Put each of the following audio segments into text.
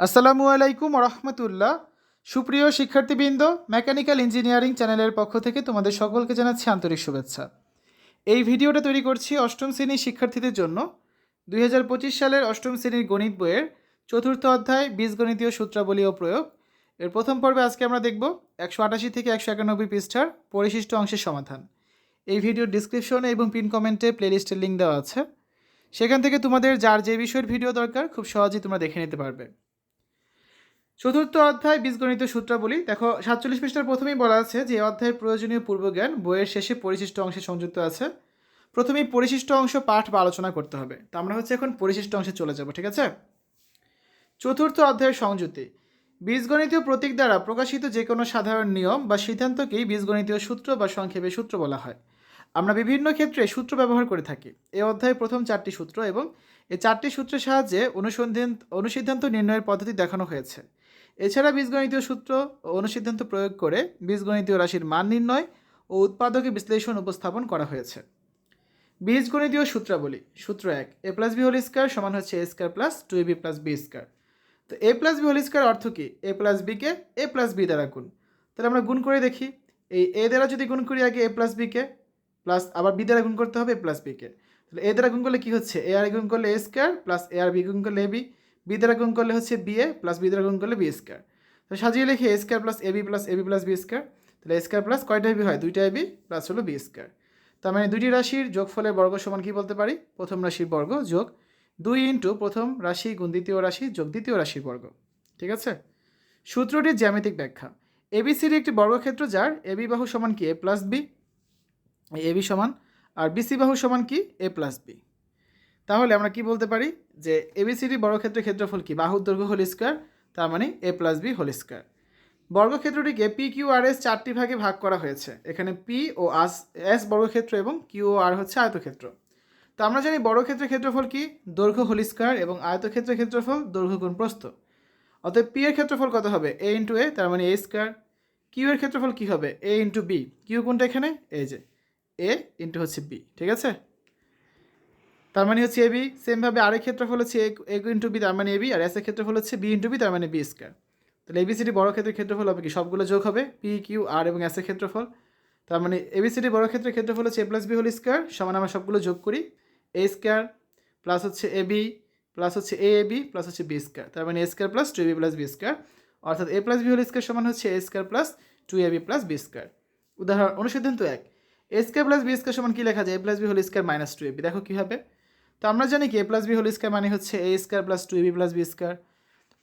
আসসালামু আলাইকুম রহমতুল্লাহ। সুপ্রিয় শিক্ষার্থীবৃন্দ, মেকানিক্যাল ইঞ্জিনিয়ারিং চ্যানেলের পক্ষ থেকে তোমাদের সকলকে জানাচ্ছি আন্তরিক শুভেচ্ছা। এই ভিডিওটা তৈরি করছি অষ্টম শ্রেণির শিক্ষার্থীদের জন্য। দুই হাজার পঁচিশ সালের অষ্টম শ্রেণির গণিত বইয়ের চতুর্থ অধ্যায় বীজগণিতীয় সূত্রাবলী ও প্রয়োগ। এর প্রথম পর্বে আজকে আমরা দেখব একশো আটাশি থেকে একশো একানব্বই পৃষ্ঠার পরিশিষ্ট অংশের সমাধান। এই ভিডিওর ডিসক্রিপশনে এবং পিন কমেন্টে প্লেলিস্টের লিঙ্ক দেওয়া আছে। সেখান থেকে তোমাদের যার যে বিষয়ের ভিডিও দরকার, খুব সহজেই তোমরা দেখে নিতে পারবে। চতুর্থ অধ্যায় বীজগণিত সূত্রাবলী দেখো, সাতচল্লিশ পৃষ্ঠার প্রথমেই বলা আছে যে অধ্যায়ের প্রয়োজনীয় পূর্বজ্ঞান, বইয়ের শেষে পরিশিষ্ট অংশে সংযুক্ত আছে। প্রথমেই পরিশিষ্ট অংশ পাঠ বা আলোচনা করতে হবে। তো আমরা হচ্ছে এখন পরিশিষ্ট অংশে চলে যাব, ঠিক আছে? চতুর্থ অধ্যায়ের সংযুতি বীজগণিতীয় প্রতীক দ্বারা প্রকাশিত যে কোনো সাধারণ নিয়ম বা সিদ্ধান্তকেই বীজগণিতীয় সূত্র বা সংক্ষেপে সূত্র বলা হয়। আমরা বিভিন্ন ক্ষেত্রে সূত্র ব্যবহার করে থাকি। এই অধ্যায়ে প্রথম চারটি সূত্র এবং এই চারটি সূত্রের সাহায্যে অনুসন্ধান, অনুসিদ্ধান্ত নির্ণয়ের পদ্ধতি দেখানো হয়েছে। এছাড়া বীজগণিতীয় সূত্র ও অনুসিদ্ধান্ত প্রয়োগ করে বীজগণিতীয় রাশির মান নির্ণয় ও উৎপাদকে বিশ্লেষণ উপস্থাপন করা হয়েছে। বীজগণিতীয় সূত্রাবলী, সূত্র এক A plus B whole square সমান হচ্ছে A square plus two B plus B square তো A plus B whole square অর্থ কি? এ প্লাস বিকে এ প্লাস বি দ্বারা গুণ। তাহলে আমরা গুণ করে দেখি। এই এ দ্বারা যদি গুণ করি আগে এ প্লাস বিকে প্লাস আবার বি দ্বারা গুণ করতে হবে এ প্লাস বিকে তাহলে এ দ্বারা গুণ করলে কী হচ্ছে? এ আর গুণ করলে এ স্কোয়ার প্লাস এ আর বি গুণ করলে এ বি বি দ্বারা গুণ করলে হচ্ছে বি এ প্লাস বি দ্বারা গুণ করলে বি স্কোয়ার তো সাজিয়ে লিখি A square plus A B plus A B plus B square তাহলে স্কোয়ার প্লাস কয়টা বি হয়? দুইটা এ বি প্লাস হলো বি স্কোয়ার তার মানে দুইটি রাশির যোগফলের বর্গ সমান কি বলতে পারি? প্রথম রাশির বর্গ যোগ দুই ইন্টু প্রথম রাশি গুণ দ্বিতীয় রাশি যোগ দ্বিতীয় রাশির বর্গ। ঠিক আছে? সূত্রটির জ্যামিতিক ব্যাখ্যা। এবিসির একটি বর্গক্ষেত্র যার এবি বাহু সমান কি? এ প্লাস বি এবি সমান আর বিসি বাহু সমান কি? এ প্লাস বি তাহলে আমরা কি বলতে পারি? যে এবিসিডি বর্গক্ষেত্রের ক্ষেত্রফল কি? বাহুর দৈর্ঘ্য হোল স্কোয়ার তার মানে A plus B whole square বর্গক্ষেত্রটিকে P Q আর এস চারটি ভাগে ভাগ করা হয়েছে। এখানে পি ও আস এস বর্গক্ষেত্র এবং কিউ ও আর হচ্ছে আয়তক্ষেত্র। তো আমরা জানি বর্গক্ষেত্রের ক্ষেত্রফল কি? দৈর্ঘ্য হোল স্কোয়ার এবং আয়তক্ষেত্রের ক্ষেত্রফল দৈর্ঘ্য গুণ প্রস্থ। অতএব পি এর ক্ষেত্রফল কত হবে? এ ইন্টু এ তার মানে এ স্কোয়ার কিউ এর ক্ষেত্রফল কী হবে? এ ইন্টু বি কিউ কোনটা এখানে? এই যে এ ইন্টু হচ্ছে বি ঠিক আছে? তার মানে হচ্ছে এবি সেমভাবে আরেক ক্ষেত্রফল হচ্ছে এ ইন্টু বি তার মানে এবি আর এস এর ক্ষেত্রফল হচ্ছে বি ইন্টু বি তার মানে বি স্কোয়ার তাহলে এবিসিডি বড় ক্ষেত্রের ক্ষেত্রফল হবে কি? সবগুলো যোগ হবে পি কিউ আর এবং এস এর ক্ষেত্রফল। তার মানে এবিসিডি বড় ক্ষেত্রের ক্ষেত্রফল হচ্ছে A plus B whole square সমান আমরা সবগুলো যোগ করি। এ স্কোয়ার প্লাস হচ্ছে এ বি প্লাস হচ্ছে এ এ বি প্লাস হচ্ছে বি স্কোয়ার তার মানে A square plus two B plus B square অর্থাৎ A plus B whole square সমান হচ্ছে A square plus two A B plus B square উদাহরণ অনুসিদ্ধান্ত এক। A square plus B square সমান কী লেখা যায়? A plus B whole square minus two A B দেখো কী হবে। তো আমরা জানি কি A plus B whole square মানে হচ্ছে A square plus two B plus B square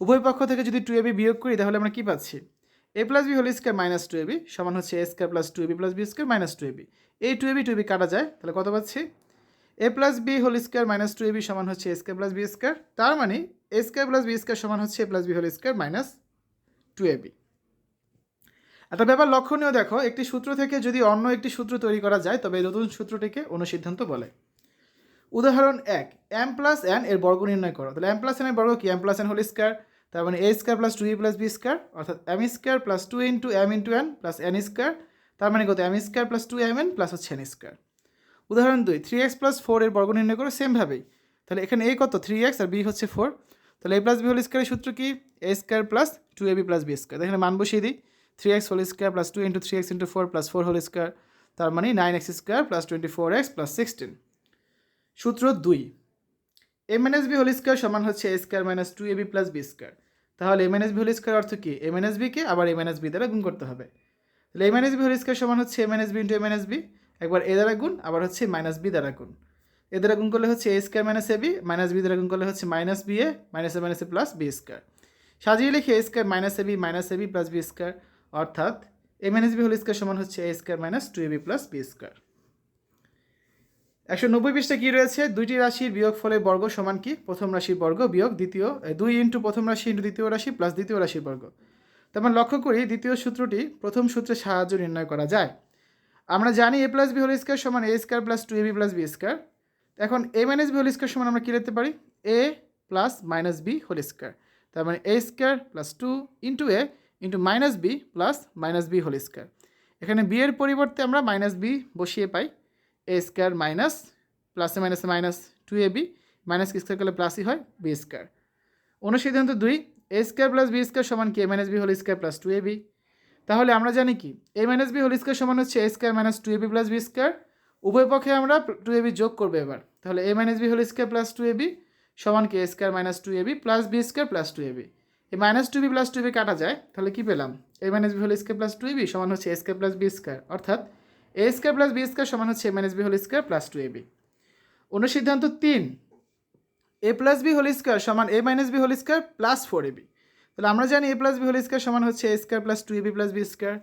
উভয় পক্ষ থেকে যদি টু এ বি বিয়োগ করি, তাহলে আমরা কী পাচ্ছি? A plus B whole square minus two A B সমান হচ্ছে A square plus two B plus B square minus two A B এই two A B two B কাটা যায়, তাহলে কত পাচ্ছি? A plus B whole square minus two A B সমান হচ্ছে A square plus B square তার মানে A square plus B square সমান হচ্ছে A plus B whole square minus two A B একটা ব্যাপার লক্ষণীয় দেখো, একটি সূত্র থেকে যদি অন্য একটি সূত্র তৈরি করা যায়, তবে নতুন সূত্রটিকে অনুসিদ্ধান্ত বলে। উদাহরণ এক এম প্লাস এন এর বর্গ নির্ণয় করো। তাহলে এম প্লাস এন এর বর্গ কি? M plus N whole square তার মানে A square plus two E plus B square অর্থাৎ M square plus two into M into N plus N square তার মানে কত? M square plus two M N plus হচ্ছে N square উদাহরণ দুই three x plus four এর বর্গ নির্ণয় করো সেমভাবেই তাহলে এখানে এ কত? থ্রি এক্স আর বি হচ্ছে ফোর তাহলে এ প্লাস বি হোল স্কোয়ারের সূত্র কি? A square plus two A B plus B square এখানে মান বসিয়ে দিই। Three X whole square plus two into three X into four plus four whole square তার মানে nine X square plus twenty four X plus sixteen সূত্র দুই M N S B whole square সমান হচ্ছে A square minus two A B plus B square তাহলে M N S B whole square অর্থ কি M N S বিকে আবার M N S B দ্বারা গুণ করতে হবে তাহলে M N S B whole square সমান হচ্ছে M N S B into M N S B একবার এ দ্বারা গুণ আবার হচ্ছে মাইনাস বি দ্বারা গুণ এ দ্বারা গুণ করলে হচ্ছে A square minus A B minus B দ্বারা গুণ করলে হচ্ছে minus B A minus A minus A plus B square সাজিয়ে লিখে A square minus A B minus A B plus B square অর্থাৎ M N S B whole square সমান হচ্ছে A square minus two A B plus B square একশো নব্বই পৃষ্ঠে কী রয়েছে? দুইটি রাশির বিয়োগ ফলে বর্গ সমান কি? প্রথম রাশির বর্গ বিয়োগ দ্বিতীয় দুই ইন্টু প্রথম রাশি ইন্টু দ্বিতীয় রাশি প্লাস দ্বিতীয় রাশির বর্গ। তেমন লক্ষ্য করি দ্বিতীয় সূত্রটি প্রথম সূত্রের সাহায্য নির্ণয় করা যায়। আমরা জানি A plus B whole square সমান A square plus two A B plus B square এখন A minus B whole square সমান আমরা কী লিখতে পারি? A plus minus B whole square তার মানে A square plus two into A into minus B plus minus B whole square এখানে B এর পরিবর্তে আমরা মাইনাস বি বসিয়ে পাই। এ স্কোয়ার মাইনাস প্লাসে মাইনাসে minus two A B minus square করলে প্লাসই হয় বি স্কোয়ার অনুসিদ্ধান্ত দুই A square plus B square সমান কি A minus B whole square plus two A B তাহলে আমরা জানি কি A minus B whole square সমান হচ্ছে A square minus two A B plus B square উভয় পক্ষে আমরা টু এ বি যোগ করব এবার। তাহলে A minus B whole square plus two A B সমান কি A square minus two A B plus B square plus two A B এই minus two B plus two B কাটা যায়, তাহলে কি পেলাম? A minus B whole square plus two B সমান হচ্ছে A square plus B square অর্থাৎ A square plus B square সমান হচ্ছে A minus B whole square plus two A B অনুসিদ্ধান্ত তিন। A plus B whole square সমান A minus B whole square plus four A B তাহলে আমরা জানি A plus B whole square সমান হচ্ছে A square plus two A B plus B square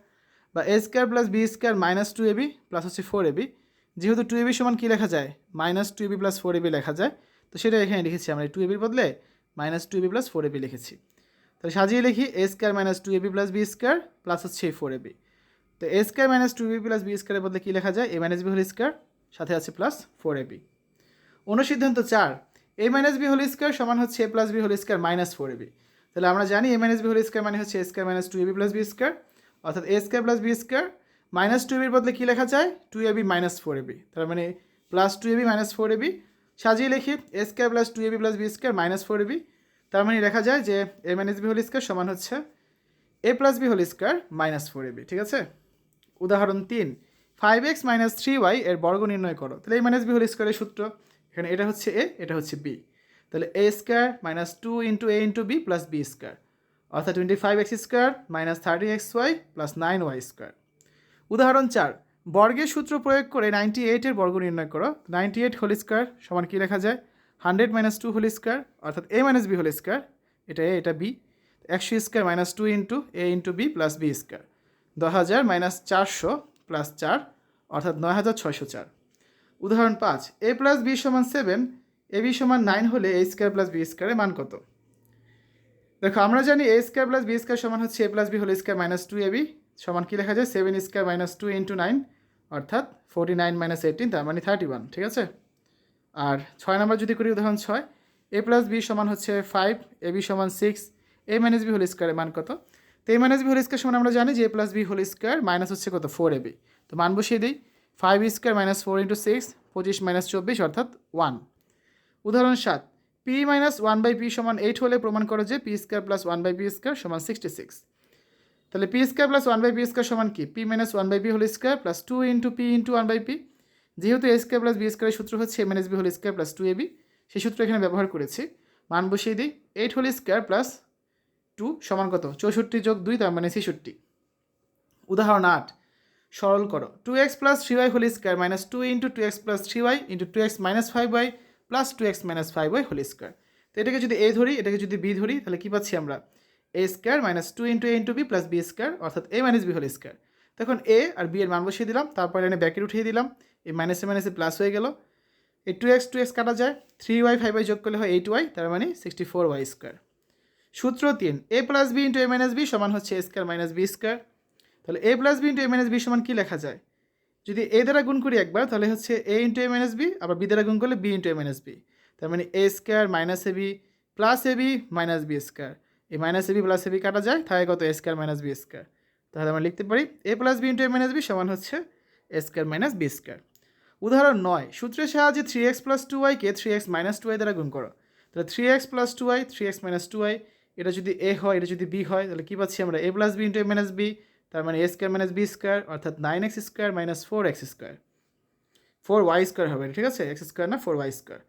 বা A square plus B square minus two A B plus হচ্ছে four এ B যেহেতু two A B সমান কী লেখা যায়? Minus two B plus four A B লেখা যায়। তো সেটা এখানে লিখেছি আমরা। টু এ বির বদলে minus two B plus four A B লিখেছি। তাহলে সাজিয়ে লিখি। A square minus two A B plus B square plus হচ্ছে ফোর এ বি তো A square minus two B plus B স্কোয়ারের বদলে কী লেখা যায়? A minus B whole square সাথে আছে প্লাস ফোর এ বি অনুসিদ্ধান্ত চার A minus B whole square সমান হচ্ছে A plus B whole square minus four A B তাহলে আমরা জানি A minus B whole square মানে হচ্ছে A square minus two A B plus B square অর্থাৎ A square plus B square minus two এবির বদলে কী লেখা যায়? Two A B minus four A B তার মানে plus two A B minus four A B সাজিয়ে লিখি A square plus two A B plus B square minus four A B তার মানে লেখা যায় যে A minus B whole square সমান হচ্ছে A plus B whole square minus four A B ঠিক আছে? উদাহরণ তিন five X minus three Y এর বর্গ নির্ণয় করো। তাহলে এই মাইনাস বি হোল স্কোয়ারের সূত্র। এখানে এটা হচ্ছে এ এটা হচ্ছে বি তাহলে A square minus two into A into B plus B square অর্থাৎ twenty five X square minus thirty X Y plus nine Y square উদাহরণ চার, বর্গের সূত্র প্রয়োগ করে নাইনটি এইটের বর্গ নির্ণয় করো। নাইনটি এইট হোল স্কোয়ার সমান কী লেখা যায়? Hundred minus two whole square অর্থাৎ A minus B whole square এটা এ এটা বি একশো square minus two into A into B plus B square দশ হাজার মাইনাস চারশো প্লাস চার, অর্থাৎ নয় হাজার ছয়শো চার। উদাহরণ পাঁচ, এ প্লাস বি সমান সেভেন, এ বি সমান নাইন হলে এ স্কোয়ার প্লাস বি স্কোয়ারের মান কত? দেখো, আমরা জানি A square plus B square সমান হচ্ছে A plus B whole square minus two A B, সমান কী লেখা যায়? Seven square minus two into nine, অর্থাৎ ফোরটি নাইন মাইনাস এইটিন, তার মানে থার্টি ওয়ান, ঠিক আছে? আর ছয় নম্বর যদি করি উদাহরণ ছয়, এ প্লাস বি সমান হচ্ছে ফাইভ, এ বি সমান six, A minus B whole স্কোয়ারের মান কত? তো A minus B whole square সমান আমরা জানি যে A plus B whole square minus হচ্ছে কত? ফোর এ বি তো মান বসিয়ে দিই। Five square minus four into six পঁচিশ মাইনাস চব্বিশ, অর্থাৎ ওয়ান উদাহরণ সাত। P minus one by P সমান এইট হলে প্রমাণ করো যে P square plus one by P square সমান সিক্সটি সিক্স তাহলে P square plus one by P square সমান কি? P minus one by P whole square plus two into P into one by P যেহেতু এ square plus B স্কোয়ারের সূত্র হচ্ছে M S B whole square plus two A B সেই সূত্র এখানে ব্যবহার করেছি। মান বসিয়ে দিই। Eight whole square plus two সমান কত? চৌষট্টি যোগ দুই, তার মানে ছেষট্টি। উদাহরণ আট, সরল করো। Two X plus three Y whole square minus two into two X plus three Y into two X minus five Y plus two X minus five Y whole square তো এটাকে যদি এ ধরি, এটাকে যদি বি ধরি, তাহলে কী পাচ্ছি আমরা? A square minus two into A into B plus B square অর্থাৎ A minus B whole square তখন এ আর বি এর মান বসিয়ে দিলাম, তারপর এনে ব্যাকেট উঠিয়ে দিলাম এই মাইনাসে মাইনাসে প্লাস হয়ে গেল। এই টু এক্স টু এক্স কাটা যায় থ্রি ওয়াই ফাইভ ওয়াই যোগ করলে হয় এইট ওয়াই তার মানে সিক্সটি ফোর ওয়াই স্কোয়ার সূত্র তিন A plus B into A minus B সমান হচ্ছে A square minus B square তাহলে A plus B into A minus B সমান কী লেখা যায়? যদি এ দ্বারা গুণ করি একবার, তাহলে হচ্ছে A into A minus B আবার বি দ্বারা গুণ করলে B into A minus B তার মানে A square minus A B plus A B minus B square এই minus A B plus A B কাটা যায়, তাহলে কত? A square minus B square তাহলে আমরা লিখতে পারি A plus B into A minus B সমান হচ্ছে A square minus B square উদাহরণ নয়, সূত্রের সাহায্যে three x plus two ওয়াইকে three X minus two Y দ্বারা গুণ করো। তাহলে three X plus two Y three X minus two Y এটা যদি এ হয়, এটা যদি বি হয়, তাহলে কী পাচ্ছি আমরা A plus B into A minus B তার মানে A square minus B square অর্থাৎ nine X square minus four X square four Y square হবে, ঠিক আছে? এক্স স্কোয়ার না ফোর ওয়াই স্কোয়ার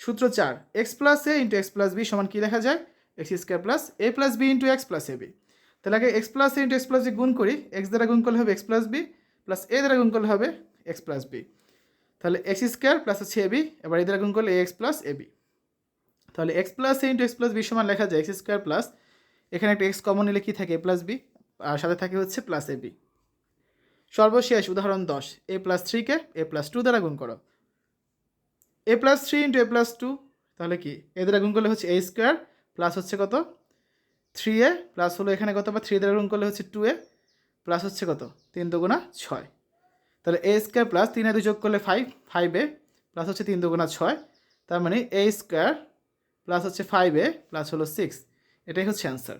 সূত্র চার X plus A into X plus B সমান কী লেখা যায়? X square plus A plus B into X plus A B তাহলে আগে X plus A into X plus B গুণ করি এক্স দ্বারা গুণ করলে হবে X plus B plus A দ্বারা গুণ করলে হবে এক্স প্লাস বি তাহলে এক্স স্কোয়ার প্লাস হচ্ছে বি এবার এ দ্বারা গুণ করলে A X plus A B তাহলে X plus A into X plus B সমান লেখা যায় এক্স স্কোয়ার প্লাস এখানে একটা এক্স কমন নিলে কী থাকে? এ প্লাস বি আর সাথে থাকে হচ্ছে প্লাস এ বি সর্বশেষ উদাহরণ দশ এ প্লাস থ্রিকে এ প্লাস টু দ্বারা গুণ করো। A plus three into A plus two তাহলে কি? এ দ্বারা গুণ করলে হচ্ছে এ স্কোয়ার প্লাস হচ্ছে কত? থ্রি এ প্লাস হলো এখানে কত বা থ্রি দ্বারা গুণ করলে হচ্ছে টু এ প্লাস হচ্ছে কত? তিন দুগুণা ছয়। তাহলে এ স্কোয়ার প্লাস তিন দুই যোগ করলে ফাইভ ফাইভ এ প্লাস হচ্ছে তিন দুগুণা ছয়। তার মানে এ স্কোয়ার প্লাস হচ্ছে ফাইভ এ প্লাস হলো সিক্স এটাই হচ্ছে অ্যান্সার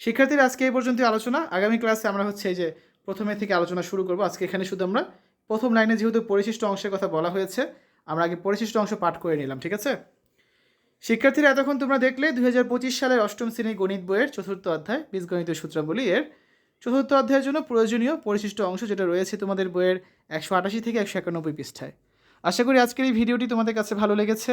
শিক্ষার্থীরা আজকে এই পর্যন্ত আলোচনা। আগামী ক্লাসে আমরা হচ্ছে এই যে প্রথমে থেকে আলোচনা শুরু করব। আজকে এখানে শুধু আমরা প্রথম লাইনে যেহেতু পরিশিষ্ট অংশের কথা বলা হয়েছে, আমরা আগে পরিশিষ্ট অংশ পাঠ করে নিলাম, ঠিক আছে? শিক্ষার্থীরা, এতক্ষণ তোমরা দেখলে দুই হাজার পঁচিশ সালের অষ্টম শ্রেণির গণিত বইয়ের চতুর্থ অধ্যায়, বীজগণিত সূত্রাবলী এর চতুর্থ অধ্যায়ের জন্য প্রয়োজনীয় পরিশিষ্ট অংশ যেটা রয়েছে তোমাদের বইয়ের একশো আটাশি থেকে একশো একানব্বই পৃষ্ঠায়। আশা করি আজকের এই ভিডিওটি তোমাদের কাছে ভালো লেগেছে।